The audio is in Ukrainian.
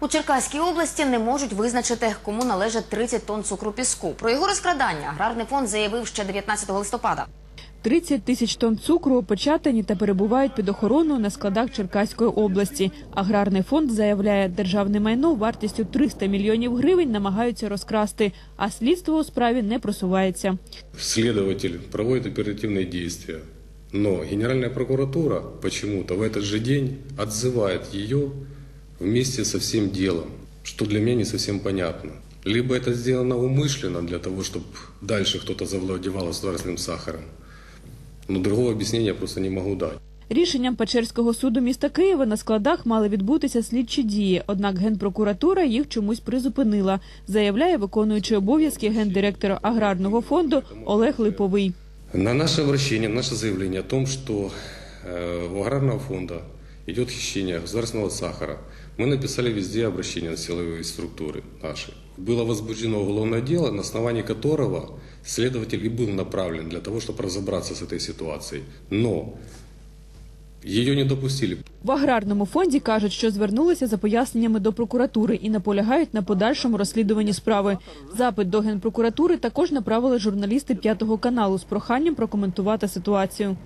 У Черкаській області не можуть визначити, кому належать 30 тонн цукру піску. Про його розкрадання аграрний фонд заявив ще 19 листопада. 30 тисяч тонн цукру опечатані та перебувають під охороною на складах Черкаської області. Аграрний фонд заявляє, державне майно вартістю 300 мільйонів гривень намагаються розкрасти, а слідство у справі не просувається. Следователь проводит оперативные действия, но Генеральная прокуратура почему-то в этот же день отзывает ее вместе со всем делом, что для меня не совсем понятно. Либо это сделано умышленно для того, чтобы дальше кто-то завладевал государственным сахаром, но другого объяснения я просто не могу дать. Рішенням Печерського суду міста Києва на складах мали відбутися слідчі дії, однак генпрокуратура їх чомусь призупинила, заявляє виконуючий обов'язки гендиректора аграрного фонду Олег Липовий. На наше обращение, наше заявление о том, что э, у аграрного фонда идет хищение государственного сахара, мы написали везде обращение на силовые структуры наши. Было возбуждено уголовное дело, на основании которого следователь и был направлен для того, чтобы разобраться с этой ситуацией. Но ее не допустили. В аграрному фонді кажуть, що звернулися за поясненнями до прокуратури і наполягають на подальшому розслідуванні справи. Запит до генпрокуратури також направили журналісти п'ятого каналу з проханням прокоментувати ситуацію.